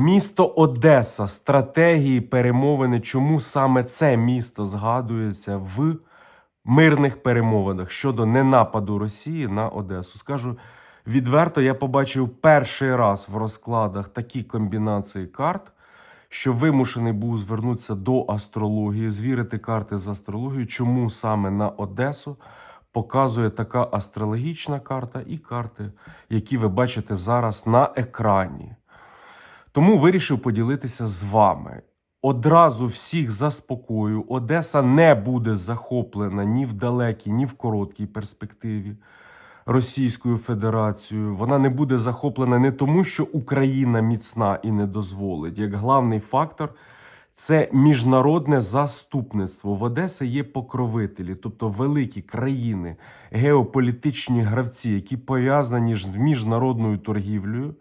Місто Одеса, стратегії перемовини. Чому саме це місто згадується в мирних перемовинах щодо ненападу Росії на Одесу? Скажу відверто, я побачив перший раз в розкладах такі комбінації карт, що вимушений був звернутися до астрології, звірити карти з астрологією, чому саме на Одесу показує така астрологічна карта і карти, які ви бачите зараз на екрані. Тому вирішив поділитися з вами. Одразу всіх заспокою, Одеса не буде захоплена ні в далекій, ні в короткій перспективі Російською Федерацією. Вона не буде захоплена не тому, що Україна міцна і не дозволить. Як главний фактор це міжнародне заступництво. В Одесі є покровителі, тобто великі країни, геополітичні гравці, які пов'язані з міжнародною торгівлею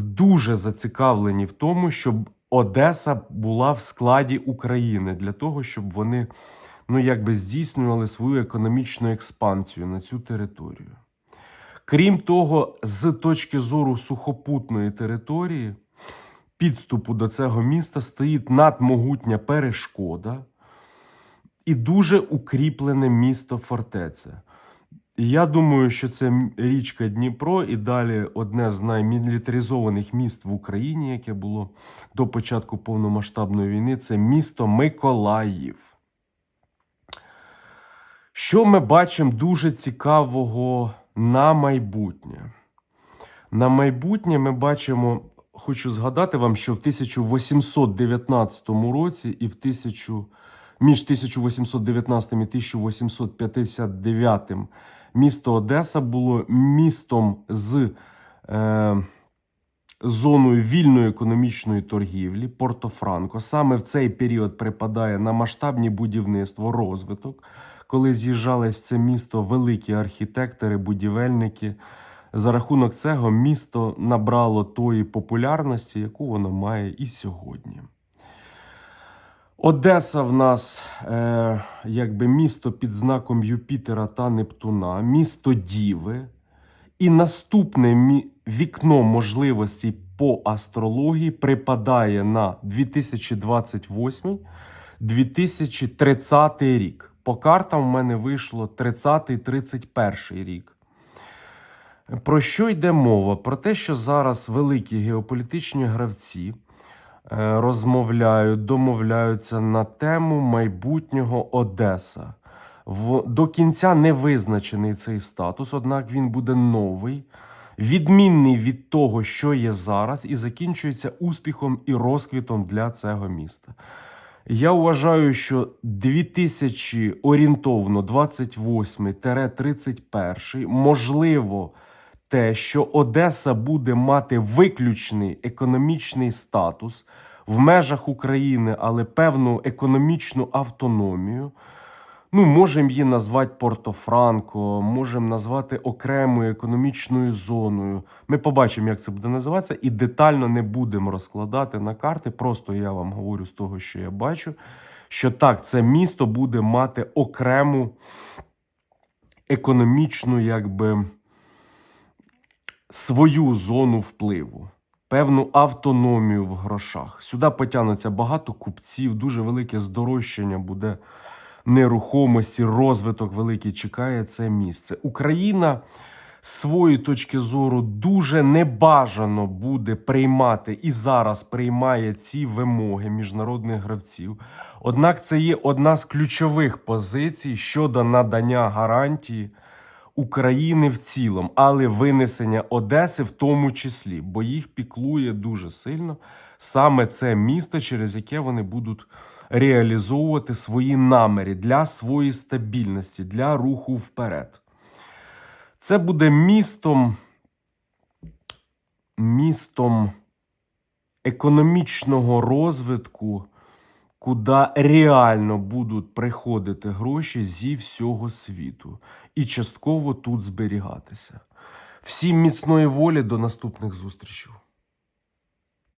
дуже зацікавлені в тому, щоб Одеса була в складі України для того, щоб вони ну, якби здійснювали свою економічну експансію на цю територію. Крім того, з точки зору сухопутної території, підступу до цього міста стоїть надмогутня перешкода і дуже укріплене місто фортеця. Я думаю, що це річка Дніпро і далі одне з наймілітаризованих міст в Україні, яке було до початку повномасштабної війни, це місто Миколаїв. Що ми бачимо дуже цікавого на майбутнє? На майбутнє ми бачимо, хочу згадати вам, що в 1819 році і в 1000, між 1819 і 1859 місто Одеса було містом з е, зоною вільної економічної торгівлі Порто-Франко. Саме в цей період припадає на масштабні будівництво, розвиток, коли з'їжджались в це місто великі архітектори, будівельники. За рахунок цього місто набрало тої популярності, яку воно має і сьогодні. Одеса в нас е, якби місто під знаком Юпітера та Нептуна, місто Діви. І наступне мі- вікно можливостей по астрології припадає на 2028-2030 рік. По картам в мене вийшло 30-31 рік. Про що йде мова? Про те, що зараз великі геополітичні гравці розмовляють, домовляються на тему майбутнього Одеса. В, до кінця не визначений цей статус, однак він буде новий, відмінний від того, що є зараз, і закінчується успіхом і розквітом для цього міста. Я вважаю, що 2000 орієнтовно 28-31, можливо, те, що Одеса буде мати виключний економічний статус в межах України, але певну економічну автономію. Ну, можемо її назвати Порто-Франко, можемо назвати окремою економічною зоною. Ми побачимо, як це буде називатися, і детально не будемо розкладати на карти. Просто я вам говорю з того, що я бачу, що так, це місто буде мати окрему економічну, якби свою зону впливу, певну автономію в грошах. Сюди потягнуться багато купців, дуже велике здорожчання буде нерухомості, розвиток великий чекає це місце. Україна з своєї точки зору дуже небажано буде приймати і зараз приймає ці вимоги міжнародних гравців. Однак це є одна з ключових позицій щодо надання гарантії України в цілому, але винесення Одеси в тому числі, бо їх піклує дуже сильно саме це місто, через яке вони будуть реалізовувати свої наміри для своєї стабільності, для руху вперед. Це буде містом, містом економічного розвитку, куди реально будуть приходити гроші зі всього світу і частково тут зберігатися. Всім міцної волі до наступних зустрічей.